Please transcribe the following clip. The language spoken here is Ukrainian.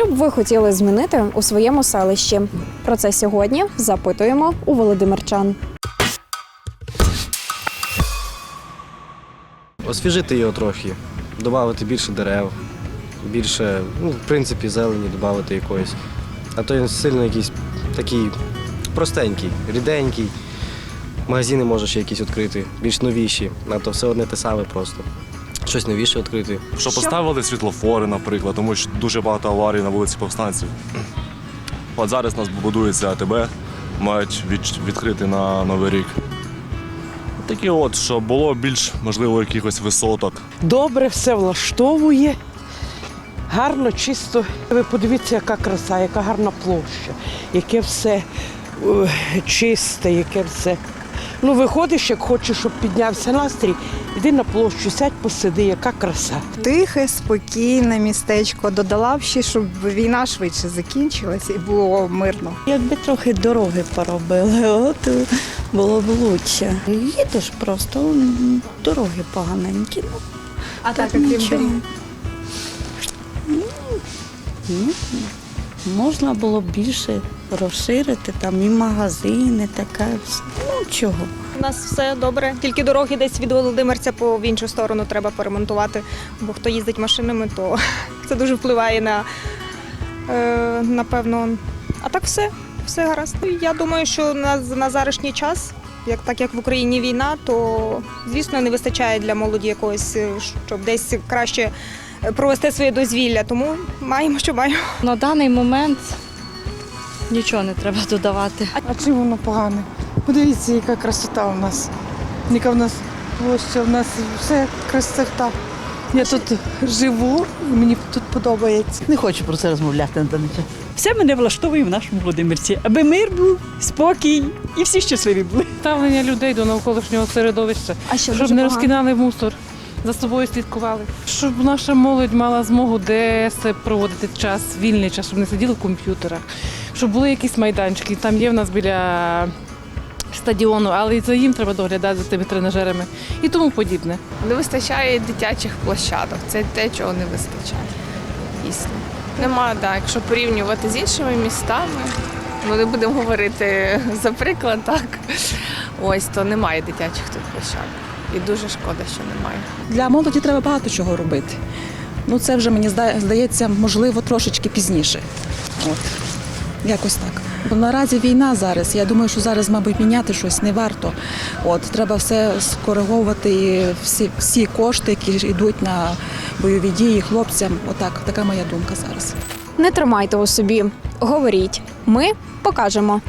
Що б ви хотіли змінити у своєму селищі? Про це сьогодні запитуємо у володимирчан. Освіжити його трохи, додати більше дерев, більше, ну, в принципі, зелені додати якоїсь. А то він сильно якийсь такий простенький, ріденький. Магазини може ще якісь відкрити, більш новіші, а то все одне те саме просто. Щось новіше відкрити. Що поставили світлофори, наприклад, тому що дуже багато аварій на вулиці повстанців. От зараз у нас будується АТБ, мають від- відкрити на Новий рік. Такі от, щоб було більш, можливо, якихось висоток. добре все влаштовує. Гарно, чисто. Ви подивіться, яка краса, яка гарна площа, яке все е, чисте, яке все. Ну, виходиш, як хочеш, щоб піднявся настрій, іди на площу, сядь, посиди, яка краса. Тихе, спокійне містечко. Додала б ще, щоб війна швидше закінчилася і було мирно. Якби трохи дороги поробили, от було б лучше. Їдеш просто, дороги поганенькі. Ну, А так, нічого. Ну, можна було б більше розширити, там і магазини, таке. Ну, чого. У нас все добре. Тільки дороги десь від Володимирця по в іншу сторону треба поремонтувати. Бо хто їздить машинами, то це дуже впливає на е, напевно. А так все, все гаразд. Я думаю, що на, на зарашній час, як так як в Україні війна, то звісно не вистачає для молоді якогось, е, щоб десь краще провести своє дозвілля. Тому маємо, що маємо. На даний момент нічого не треба додавати. А чим воно погане? Подивіться, яка красота у нас. Яка в нас площа, в нас все красота. Я тут живу, і мені тут подобається. Не хочу про це розмовляти на даний час. Все мене влаштовує в нашому Володимирці, аби мир був, спокій і всі щасливі були. Ставлення людей до навколишнього середовища, А що щоб не погано? розкидали мусор, за собою слідкували. Щоб наша молодь мала змогу де це проводити час, вільний час, щоб не сиділи в комп'ютерах, щоб були якісь майданчики. Там є в нас біля стадіону, але і за їм треба доглядати за тими тренажерами і тому подібне. Не вистачає дитячих площадок. Це те, чого не вистачає. Дійсно. Нема, так, якщо порівнювати з іншими містами, ну не будемо говорити за приклад, так. Ось то немає дитячих тут площадок. І дуже шкода, що немає. Для молоді треба багато чого робити. Ну це вже мені здається, можливо, трошечки пізніше. От. Якось так. Бо наразі війна зараз. Я думаю, що зараз, мабуть, міняти щось не варто. От треба все скориговувати і всі, всі кошти, які йдуть на бойові дії хлопцям. Отак, така моя думка зараз. Не тримайте у собі, говоріть. Ми покажемо.